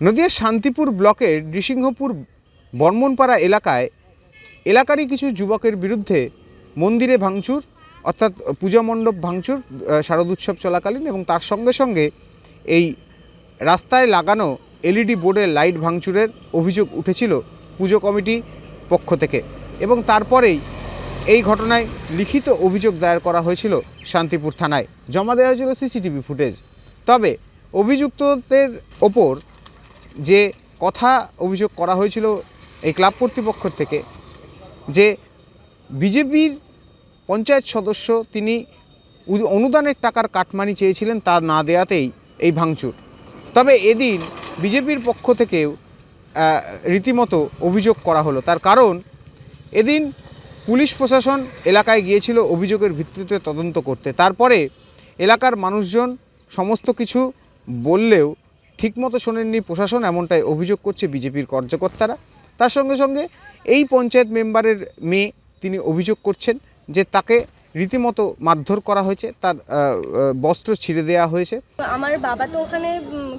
নদিয়ার শান্তিপুর ব্লকের নৃসিংহপুর বর্মনপাড়া এলাকায় এলাকারই কিছু যুবকের বিরুদ্ধে মন্দিরে ভাঙচুর, অর্থাৎ পূজা মণ্ডপ ভাঙচুর শারদ উৎসব চলাকালীন এবং তার সঙ্গে সঙ্গে এই রাস্তায় লাগানো এলইডি বোর্ডের লাইট ভাঙচুরের অভিযোগ উঠেছিল পুজো কমিটি পক্ষ থেকে এবং তারপরেই এই ঘটনায় লিখিত অভিযোগ দায়ের করা হয়েছিল শান্তিপুর থানায়। জমা দেওয়া হয়েছিল সিসিটিভি ফুটেজ। তবে অভিযুক্তদের ওপর যে কথা অভিযোগ করা হয়েছিল এই ক্লাব কর্তৃপক্ষের থেকে যে বিজেপির পঞ্চায়েত সদস্য তিনি অনুদানের টাকার কাটমানি চেয়েছিলেন তা না দেওয়াতেই এই ভাঙচুর। তবে এদিন বিজেপির পক্ষ থেকেও রীতিমতো অভিযোগ করা হলো। তার কারণ, এদিন পুলিশ প্রশাসন এলাকায় গিয়েছিল অভিযোগের ভিত্তিতে তদন্ত করতে। তারপরে এলাকার মানুষজন সমস্ত কিছু বললেও ঠিকমতো শোনেননি প্রশাসন, এমনটাই অভিযোগ করছে বিজেপির কার্যকর্তারা। তার সঙ্গে সঙ্গে এই পঞ্চায়েত মেম্বারের মেয়ে তিনি অভিযোগ করছেন যে তাকে রীতিমতো মারধর করা হয়েছে তার বস্ত্র ছিঁড়ে দেওয়া হয়েছে। আমার বাবা তো ওখানে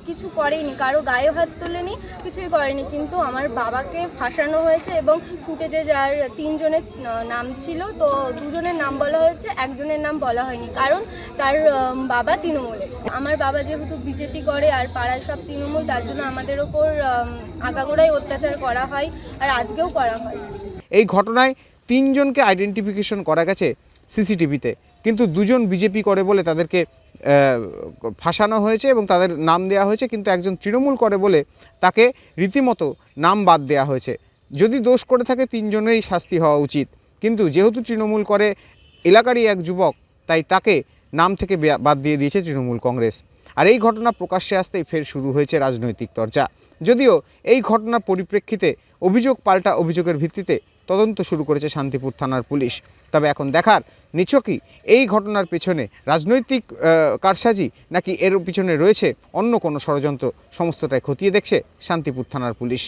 কিছু করেনি কারও গায়ে হাত তোলেনি কিছুই করেনি কিন্তু আমার বাবাকে ফাঁসানো হয়েছে এবং ফুটেজে যার তিনজনের নাম ছিল তো দুজনের নাম বলা হয়েছে একজনের নাম বলা হয়নি কারণ তার বাবা তৃণমূলের আমার বাবা যেহেতু বিজেপি করে আর পাড়ার সব তৃণমূল তার জন্য আমাদের ওপর আগাগোড়াই অত্যাচার করা হয় আর আজকেও করা হয়। এই ঘটনায় তিনজনকে আইডেন্টিফিকেশন করা গেছে। সিসিটিভিতে। কিন্তু দুজন বিজেপি করে বলে তাদেরকে ফাঁসানো হয়েছে এবং তাদের নাম দেওয়া হয়েছে, কিন্তু একজন তৃণমূল করে বলে তাকে রীতিমতো নাম বাদ দেওয়া হয়েছে। যদি দোষ করে থাকে, তিনজনেরই শাস্তি হওয়া উচিত। কিন্তু যেহেতু তৃণমূল করে এলাকারই এক যুবক, তাই তাকে নাম থেকে বাদ দিয়ে দিয়েছে তৃণমূল কংগ্রেস। আর এই ঘটনা প্রকাশ্যে আসতেই ফের শুরু হয়েছে রাজনৈতিক চর্চা। যদিও এই ঘটনার পরিপ্রেক্ষিতে অভিযোগ, পাল্টা অভিযোগের ভিত্তিতে তদন্ত শুরু করেছে শান্তিপুর থানার পুলিশ। তবে এখন দেখার নিছকই এই ঘটনার পেছনে রাজনৈতিক কারসাজি নাকি এর পিছনে রয়েছে অন্য কোনো ষড়যন্ত্র? সমস্তটাই খতিয়ে দেখছে শান্তিপুর থানার পুলিশ।